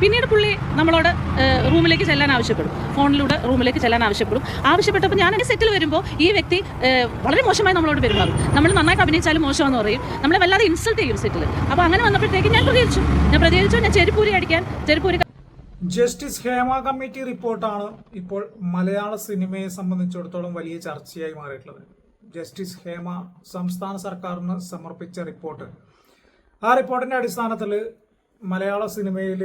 പിന്നീട് പുള്ളി നമ്മളോട് റൂമിലേക്ക് ചെല്ലാൻ ആവശ്യപ്പെടും. ഫോണിലൂടെ റൂമിലേക്ക് ചെല്ലാൻ ആവശ്യപ്പെടും. ആവശ്യപ്പെട്ടപ്പോൾ ഞാൻ സെറ്റിൽ വരുമ്പോൾ ഈ വ്യക്തി വളരെ മോശമായി നമ്മളോട് പെരുമാറും. നമ്മൾ നന്നായിട്ട് അഭിനയിച്ചാലും മോശമെന്ന് പറയും. നമ്മളെ വല്ലാതെ ഇൻസൾട്ട് ചെയ്യും സെറ്റിൽ അപ്പോൾ അങ്ങനെ വന്നപ്പോഴത്തേക്ക് ഞാൻ പ്രതികരിച്ചു. ഞാൻ പ്രതികരിച്ചു ഞാൻ ചെരുപ്പൂരി അടിക്കാൻ ചെരുപ്പൂരി ജസ്റ്റിസ് ഹേമ കമ്മിറ്റി റിപ്പോർട്ടാണ് ഇപ്പോൾ മലയാള സിനിമയെ സംബന്ധിച്ചിടത്തോളം വലിയ ചർച്ചയായി മാറിയിട്ടുള്ളത്. ജസ്റ്റിസ് ഹേമ സംസ്ഥാന സർക്കാരിന് സമർപ്പിച്ച റിപ്പോർട്ട്. ആ റിപ്പോർട്ടിന്റെ അടിസ്ഥാനത്തിൽ മലയാള സിനിമയിൽ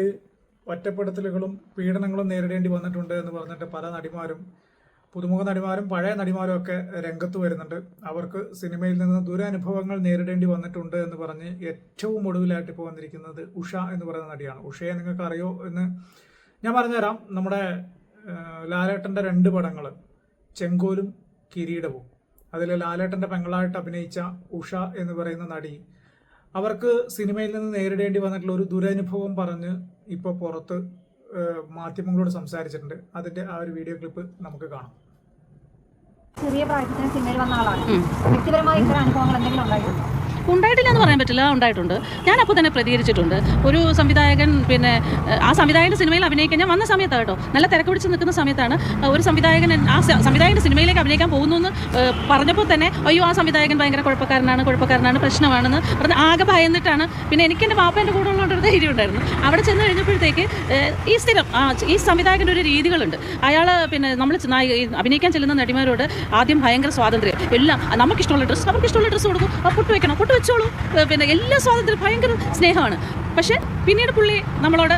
ഒറ്റപ്പെടുത്തലുകളും പീഡനങ്ങളും നേരിടേണ്ടി വന്നിട്ടുണ്ട് എന്ന് പറഞ്ഞിട്ട് പല നടിമാരും പുതുമുഖ നടിമാരും പഴയ നടിമാരും ഒക്കെ രംഗത്ത് വരുന്നുണ്ട്. അവർക്ക് സിനിമയിൽ നിന്ന് ദുരനുഭവങ്ങൾ നേരിടേണ്ടി വന്നിട്ടുണ്ട് എന്ന് പറഞ്ഞ് ഏറ്റവും ഒടുവിലായിട്ട് ഇപ്പോൾ വന്നിരിക്കുന്നത് ഉഷ എന്ന് പറയുന്ന നടിയാണ്. ഉഷയെ നിങ്ങൾക്ക് അറിയോ എന്ന് ഞാൻ പറഞ്ഞുതരാം. നമ്മുടെ ലാലേട്ടന്റെ രണ്ട് പടങ്ങൾ ചെങ്കോലും കിരീടവും. അതിൽ ലാലേട്ടന്റെ പെങ്ങളായിട്ട് അഭിനയിച്ച ഉഷ എന്ന് പറയുന്ന നടി അവർക്ക് സിനിമയിൽ നിന്ന് നേരിടേണ്ടി വന്നിട്ടുള്ള ഒരു ദുരനുഭവം പറഞ്ഞ് ഇപ്പോൾ പുറത്ത് മാധ്യമങ്ങളോട് സംസാരിച്ചിട്ടുണ്ട്. അതിന്റെ ആ ഒരു വീഡിയോ ക്ലിപ്പ് നമുക്ക് കാണാം. ചെറിയ പ്രായത്തിന് സിനിമയിൽ വന്ന ആളാണ്. വ്യക്തിപരമായ ഇത്തരം അനുഭവങ്ങൾ എന്തെങ്കിലും ഉണ്ടായിട്ടുണ്ടോ? ഉണ്ടായിട്ടില്ല എന്ന് പറയാൻ പറ്റില്ല. ഉണ്ടായിട്ടുണ്ട്. ഞാൻ അപ്പോൾ തന്നെ പ്രതികരിച്ചിട്ടുണ്ട്. ഒരു സംവിധായകൻ പിന്നെ ആ സംവിധായകന്റെ സിനിമയിൽ അഭിനയിക്കാൻ ഞാൻ വന്ന സമയത്താണ് കേട്ടോ. നല്ല തിരക്ക് പിടിച്ച് നിൽക്കുന്ന സമയത്താണ്. ഒരു സംവിധായകൻ ആ സംവിധായകന്റെ സിനിമയിലേക്ക് അഭിനയിക്കാൻ പോകുന്നു എന്ന് പറഞ്ഞപ്പോൾ തന്നെ അയ്യോ ആ സംവിധായകൻ ഭയങ്കര കുഴപ്പക്കാരനാണ് കുഴപ്പക്കാരനാണ് പ്രശ്നമാണെന്ന് പറഞ്ഞ് ആകെ ഭയന്നിട്ടാണ്. പിന്നെ എനിക്ക് എന്റെ എന്റെ കൂടെ ഉള്ളതുകൊണ്ട് ഒരു ധൈര്യം ഉണ്ടായിരുന്നു. അവിടെ ചെന്ന് കഴിഞ്ഞപ്പോഴത്തേക്ക് ഈ സ്ഥിരം ഈ സംവിധായകന്റെ ഒരു രീതികളുണ്ട്. അയാൾ പിന്നെ നമ്മൾ അഭിനയിക്കാൻ ചെല്ലുന്ന നടിമാരോട് ആദ്യം ഭയങ്കര സ്വാതന്ത്ര്യം. എല്ലാം നമുക്കിഷ്ടമുള്ള ഡ്രസ്സ് അവർക്ക് ഇഷ്ടമുള്ള ഡ്രസ്സ് കൊടുക്കും. പൊട്ട് വെക്കണം പൊട്ട് വെച്ചോളൂ. പിന്നെ എല്ലാ സ്വാതന്ത്ര്യം ഭയങ്കര സ്നേഹമാണ്. പക്ഷേ പിന്നീട് പുള്ളി നമ്മളോട്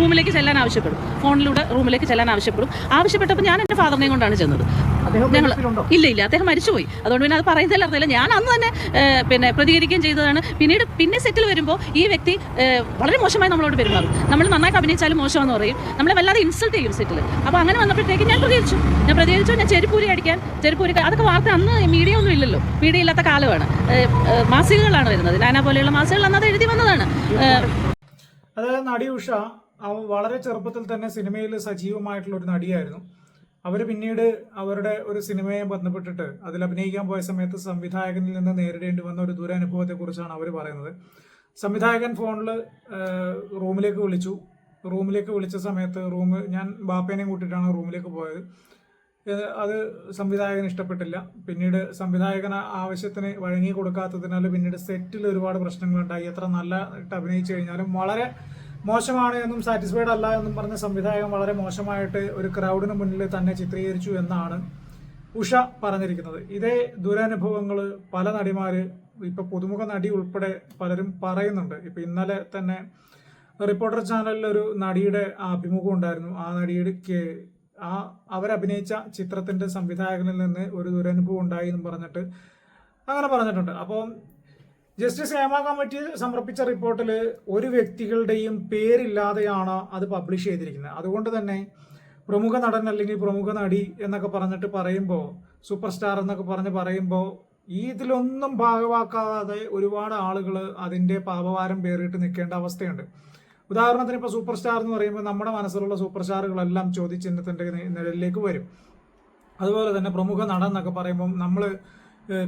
റൂമിലേക്ക് ചെല്ലാൻ ആവശ്യപ്പെടും. ഫോണിലൂടെ റൂമിലേക്ക് ചെല്ലാൻ ആവശ്യപ്പെടും. ആവശ്യപ്പെട്ടപ്പോൾ ഞാൻ എന്റെ ഫാദറിനെയും കൊണ്ടാണ് ചെന്നത്. ഞങ്ങൾ ഇല്ല ഇല്ല അദ്ദേഹം മരിച്ചുപോയി. അതുകൊണ്ട് പിന്നെ അത് പറയുന്നതിൽ അറിയില്ല ഞാൻ അന്ന് തന്നെ പിന്നെ പ്രതികരിക്കുകയും ചെയ്തതാണ്. പിന്നീട് പിന്നെ സെറ്റിൽ വരുമ്പോൾ ഈ വ്യക്തി വളരെ മോശമായി നമ്മളോട് പെരുമാറും. നമ്മൾ നന്നായിട്ട് അഭിനയിച്ചാലും മോശമെന്ന് പറയും. നമ്മളെ വല്ലാതെ ഇൻസൾട്ട് ചെയ്യും സെറ്റിൽ അപ്പോൾ അങ്ങനെ വന്നപ്പോഴത്തേക്ക് ഞാൻ പ്രതികരിച്ചു. ഞാൻ പ്രതികരിച്ചു ഞാൻ ചെരുപ്പൂരി അടിക്കാൻ ചെരുപ്പൂരി അതൊക്കെ വാർത്ത അന്ന് മീഡിയ ഒന്നും ഇല്ലല്ലോ. മീഡിയ ഇല്ലാത്ത കാലമാണ്. മാസികകളാണ് വരുന്നത്. നാനാ പോലെയുള്ള മാസികകൾ അന്ന് അത് എഴുതി വന്നതാണ്. അതായത് നടി ഉഷ വളരെ ചെറുപ്പത്തിൽ തന്നെ സിനിമയിൽ സജീവമായിട്ടുള്ള ഒരു നടിയായിരുന്നു. അവർ പിന്നീട് അവരുടെ ഒരു സിനിമയെ ബന്ധപ്പെട്ടിട്ട് അതിൽ അഭിനയിക്കാൻ പോയ സമയത്ത് സംവിധായകനിൽ നിന്ന് നേരിടേണ്ടി വന്ന ഒരു ദുരനുഭവത്തെക്കുറിച്ചാണ് അവർ പറയുന്നത്. സംവിധായകൻ ഫോണിൽ റൂമിലേക്ക് വിളിച്ചു. റൂമിലേക്ക് വിളിച്ച സമയത്ത് റൂം ഞാൻ ബാപ്പേനെയും കൂട്ടിയിട്ടാണ് റൂമിലേക്ക് പോയത്. അത് സംവിധായകൻ ഇഷ്ടപ്പെട്ടില്ല. പിന്നീട് സംവിധായകൻ ആവശ്യത്തിന് വഴങ്ങി കൊടുക്കാത്തതിനാൽ പിന്നീട് സെറ്റിൽ ഒരുപാട് പ്രശ്നങ്ങളുണ്ടായി. എത്ര നല്ലതായിട്ട് അഭിനയിച്ചു കഴിഞ്ഞാലും വളരെ മോശമാണ് എന്നും സാറ്റിസ്ഫൈഡ് അല്ല എന്നും പറഞ്ഞ സംവിധായകൻ വളരെ മോശമായിട്ട് ഒരു ക്രൗഡിന് മുന്നിൽ തന്നെ ചിത്രീകരിച്ചു എന്നാണ് ഉഷ പറഞ്ഞിരിക്കുന്നത്. ഇതേ ദുരനുഭവങ്ങൾ പല നടിമാർ ഇപ്പൊ പുതുമുഖ നടി ഉൾപ്പെടെ പലരും പറയുന്നുണ്ട്. ഇപ്പൊ ഇന്നലെ തന്നെ റിപ്പോർട്ടർ ചാനലിൽ ഒരു നടിയുടെ അഭിമുഖം ഉണ്ടായിരുന്നു. ആ നടിയുടെ ആ അവരഭിനയിച്ച ചിത്രത്തിന്റെ സംവിധായകനിൽ നിന്ന് ഒരു ദുരനുഭവം ഉണ്ടായി എന്നും പറഞ്ഞിട്ട് അങ്ങനെ പറഞ്ഞിട്ടുണ്ട്. അപ്പം ജസ്റ്റിസ് ഹേമ കമ്മിറ്റി സമർപ്പിച്ച റിപ്പോർട്ടിൽ ഒരു വ്യക്തികളുടെയും പേരില്ലാതെയാണ് അത് പബ്ലിഷ് ചെയ്തിരിക്കുന്നത്. അതുകൊണ്ട് തന്നെ പ്രമുഖ നടൻ അല്ലെങ്കിൽ പ്രമുഖ നടി എന്നൊക്കെ പറഞ്ഞിട്ട് പറയുമ്പോൾ സൂപ്പർ സ്റ്റാർ എന്നൊക്കെ പറഞ്ഞ് പറയുമ്പോൾ ഈ ഇതിലൊന്നും ഭാഗമാക്കാതെ ഒരുപാട് ആളുകൾ അതിന്റെ പാപഭാരം പേറിയിട്ട് നിൽക്കേണ്ട അവസ്ഥയുണ്ട്. ഉദാഹരണത്തിന് ഇപ്പോൾ സൂപ്പർ സ്റ്റാർ എന്ന് പറയുമ്പോൾ നമ്മുടെ മനസ്സിലുള്ള സൂപ്പർ സ്റ്റാറുകളെല്ലാം ചോദ്യചിഹ്നത്തിന്റെ നി- നിഴലിലേക്ക് വരും. അതുപോലെ തന്നെ പ്രമുഖ നടൻ എന്നൊക്കെ പറയുമ്പം നമ്മൾ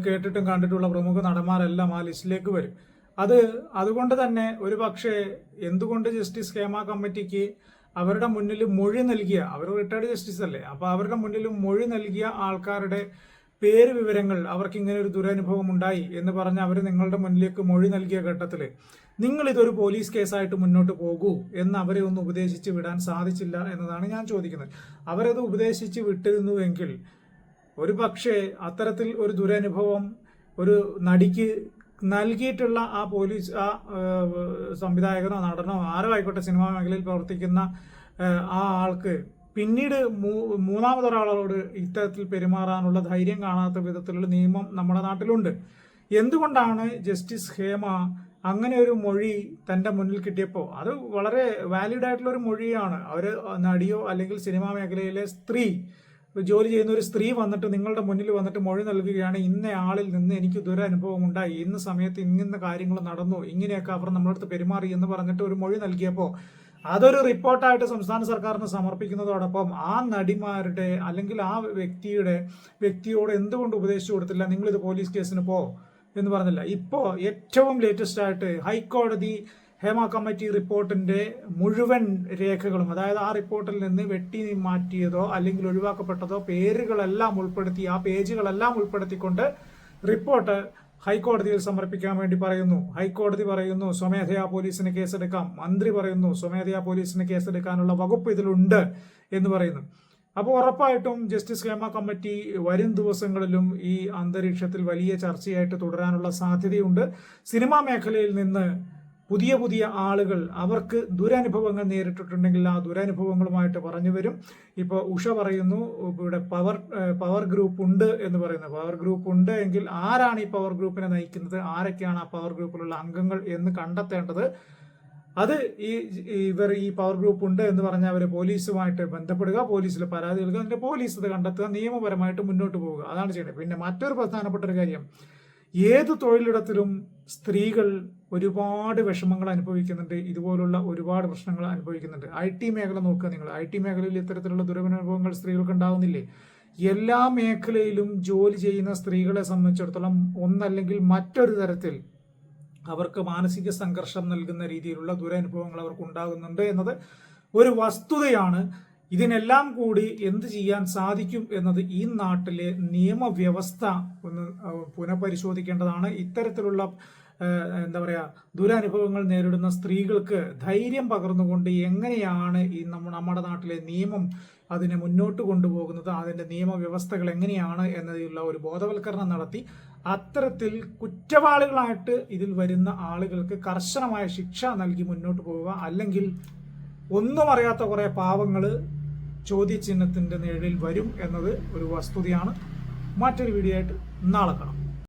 കേട്ടിട്ടും കണ്ടിട്ടുള്ള പ്രമുഖ നടന്മാരെല്ലാം ആ ലിസ്റ്റിലേക്ക് വരും. അത് അതുകൊണ്ട് തന്നെ ഒരു പക്ഷേ എന്തുകൊണ്ട് ജസ്റ്റിസ് ഹേമ കമ്മിറ്റിക്ക് അവരുടെ മുന്നിൽ മൊഴി നൽകിയ അവർ റിട്ടയർഡ് ജസ്റ്റിസ് അല്ലേ അപ്പോൾ അവരുടെ മുന്നിൽ മൊഴി നൽകിയ ആൾക്കാരുടെ പേര് വിവരങ്ങൾ അവർക്ക് ഇങ്ങനെ ഒരു ദുരനുഭവം ഉണ്ടായി എന്ന് പറഞ്ഞ് അവർ നിങ്ങളുടെ മുന്നിലേക്ക് മൊഴി നൽകിയ ഘട്ടത്തിൽ നിങ്ങൾ ഇതൊരു പോലീസ് കേസായിട്ട് മുന്നോട്ട് പോകൂ എന്ന് അവരെ ഒന്ന് ഉപദേശിച്ച് വിടാൻ സാധിച്ചില്ല എന്നതാണ് ഞാൻ ചോദിക്കുന്നത്. അവരത് ഉപദേശിച്ച് വിട്ടിരുന്നുവെങ്കിൽ ഒരു പക്ഷേ അത്തരത്തിൽ ഒരു ദുരനുഭവം ഒരു നടിക്ക് നൽകിയിട്ടുള്ള ആ പോലീസ് ആ സംവിധായകനോ നടനോ ആരോ ആയിക്കോട്ടെ സിനിമാ മേഖലയിൽ പ്രവർത്തിക്കുന്ന ആ ആൾക്ക് പിന്നീട് മൂന്നാമതൊരാളോട് ഇത്തരത്തിൽ പെരുമാറാനുള്ള ധൈര്യം കാണാത്ത വിധത്തിലുള്ള നിയമം നമ്മുടെ നാട്ടിലുണ്ട്. എന്തുകൊണ്ടാണ് ജസ്റ്റിസ് ഹേമ അങ്ങനെ ഒരു മൊഴി തന്റെ മുന്നിൽ കിട്ടിയപ്പോൾ? അത് വളരെ വാലിഡ് ആയിട്ടുള്ള ഒരു മൊഴിയാണ്. അവർ നടിയോ അല്ലെങ്കിൽ സിനിമാ മേഖലയിലെ സ്ത്രീ ജോലി ചെയ്യുന്ന ഒരു സ്ത്രീ വന്നിട്ട് നിങ്ങളുടെ മുന്നിൽ വന്നിട്ട് മൊഴി നൽകുകയാണ് ഇന്ന ആളിൽ നിന്ന് എനിക്ക് ദുരനുഭവം ഉണ്ടായി ഇന്ന സമയത്ത് ഇന്ന കാര്യങ്ങൾ നടന്നു ഇങ്ങനെയൊക്കെ അവർ നമ്മളടുത്ത് പെരുമാറി എന്ന് പറഞ്ഞിട്ട് ഒരു മൊഴി നൽകിയപ്പോൾ അതൊരു റിപ്പോർട്ടായിട്ട് സംസ്ഥാന സർക്കാരിന് സമർപ്പിക്കുന്നതോടൊപ്പം ആ നടിമാരുടെ അല്ലെങ്കിൽ ആ വ്യക്തിയുടെ വ്യക്തിയോട് എന്തുകൊണ്ട് ഉപദേശിച്ചു കൊടുത്തില്ല നിങ്ങളിത് പോലീസ് കേസിന് പോ എന്ന് പറഞ്ഞില്ല. ഇപ്പോൾ ഏറ്റവും ലേറ്റസ്റ്റ് ആയിട്ട് ഹൈക്കോടതി ഹേമ കമ്മിറ്റി റിപ്പോർട്ടിന്റെ മുഴുവൻ രേഖകളും അതായത് ആ റിപ്പോർട്ടിൽ നിന്ന് വെട്ടി മാറ്റിയതോ അല്ലെങ്കിൽ ഒഴിവാക്കപ്പെട്ടതോ പേരുകളെല്ലാം ഉൾപ്പെടുത്തി ആ പേജുകളെല്ലാം ഉൾപ്പെടുത്തിക്കൊണ്ട് റിപ്പോർട്ട് ഹൈക്കോടതിയിൽ സമർപ്പിക്കാൻ വേണ്ടി പറയുന്നു. ഹൈക്കോടതി പറയുന്നു സ്വമേധയാ പോലീസിന് കേസെടുക്കാം. മന്ത്രി പറയുന്നു സ്വമേധയാ പോലീസിന് കേസെടുക്കാനുള്ള വകുപ്പ് ഇതിലുണ്ട് എന്ന് പറയുന്നു. അപ്പോൾ ഉറപ്പായിട്ടും ജസ്റ്റിസ് ഹേമ കമ്മിറ്റി വരും ദിവസങ്ങളിലും ഈ അന്തരീക്ഷത്തിൽ വലിയ ചർച്ചയായിട്ട് തുടരാനുള്ള സാധ്യതയുണ്ട്. സിനിമാ മേഖലയിൽ നിന്ന് പുതിയ പുതിയ ആളുകൾ അവർക്ക് ദുരനുഭവങ്ങൾ നേരിട്ടിട്ടുണ്ടെങ്കിൽ ആ ദുരനുഭവങ്ങളുമായിട്ട് പറഞ്ഞു വരും. ഇപ്പോൾ ഉഷ പറയുന്നു ഇവിടെ പവർ പവർ ഗ്രൂപ്പ് ഉണ്ട് എന്ന് പറയുന്നത് പവർ ഗ്രൂപ്പ് ഉണ്ട് എങ്കിൽ ആരാണ് ഈ പവർ ഗ്രൂപ്പിനെ നയിക്കുന്നത്? ആരൊക്കെയാണ് ആ പവർ ഗ്രൂപ്പിലുള്ള അംഗങ്ങൾ എന്ന് കണ്ടെത്തേണ്ടത്? അത് ഈ ഇവർ ഈ പവർ ഗ്രൂപ്പ് ഉണ്ട് എന്ന് പറഞ്ഞാൽ അവർ പോലീസുമായിട്ട് ബന്ധപ്പെടുക പോലീസിൽ പരാതി നൽകുക എന്നിട്ട് പോലീസ് അത് കണ്ടെത്തുക നിയമപരമായിട്ട് മുന്നോട്ട് പോവുക. അതാണ് ചെയ്യുന്നത് പിന്നെ മറ്റൊരു പ്രധാനപ്പെട്ട ഒരു കാര്യം. ഏത് തൊഴിലിടത്തിലും സ്ത്രീകൾ ഒരുപാട് വിഷമങ്ങൾ അനുഭവിക്കുന്നുണ്ട്. ഇതുപോലുള്ള ഒരുപാട് പ്രശ്നങ്ങൾ അനുഭവിക്കുന്നുണ്ട്. ഐ ടി മേഖല നോക്കുക നിങ്ങൾ. ഐ ടി മേഖലയിൽ ഇത്തരത്തിലുള്ള ദുരനുഭവങ്ങൾ സ്ത്രീകൾക്ക് ഉണ്ടാവുന്നില്ലേ? എല്ലാ മേഖലയിലും ജോലി ചെയ്യുന്ന സ്ത്രീകളെ സംബന്ധിച്ചിടത്തോളം ഒന്നല്ലെങ്കിൽ മറ്റൊരു തരത്തിൽ അവർക്ക് മാനസിക സംഘർഷം നൽകുന്ന രീതിയിലുള്ള ദുരനുഭവങ്ങൾ അവർക്ക് ഉണ്ടാകുന്നുണ്ട് എന്നത് ഒരു വസ്തുതയാണ്. ഇതിനെല്ലാം കൂടി എന്ത് ചെയ്യാൻ സാധിക്കും എന്നത് ഈ നാട്ടിലെ നിയമവ്യവസ്ഥ ഒന്ന് പുനഃപരിശോധിക്കേണ്ടതാണ്. ഇത്തരത്തിലുള്ള എന്താ പറയുക ദുരനുഭവങ്ങൾ നേരിടുന്ന സ്ത്രീകൾക്ക് ധൈര്യം പകർന്നുകൊണ്ട് എങ്ങനെയാണ് ഈ നമ്മ നമ്മുടെ നാട്ടിലെ നിയമം അതിനെ മുന്നോട്ട് കൊണ്ടുപോകുന്നത് അതിന്റെ നിയമവ്യവസ്ഥകൾ എങ്ങനെയാണ് എന്നതിലുള്ള ഒരു ബോധവൽക്കരണം നടത്തി അത്തരത്തിൽ കുറ്റവാളികളായിട്ട് ഇതിൽ വരുന്ന ആളുകൾക്ക് കർശനമായ ശിക്ഷ നൽകി മുന്നോട്ട് പോവുക അല്ലെങ്കിൽ ഒന്നും അറിയാത്ത കുറേ പാവങ്ങൾ ചോദ്യചിഹ്നത്തിന്റെ നേഴിൽ വരും എന്നത് ഒരു വസ്തുതയാണ്. മറ്റൊരു വീഡിയോ ആയിട്ട് നാളെ കാണാം.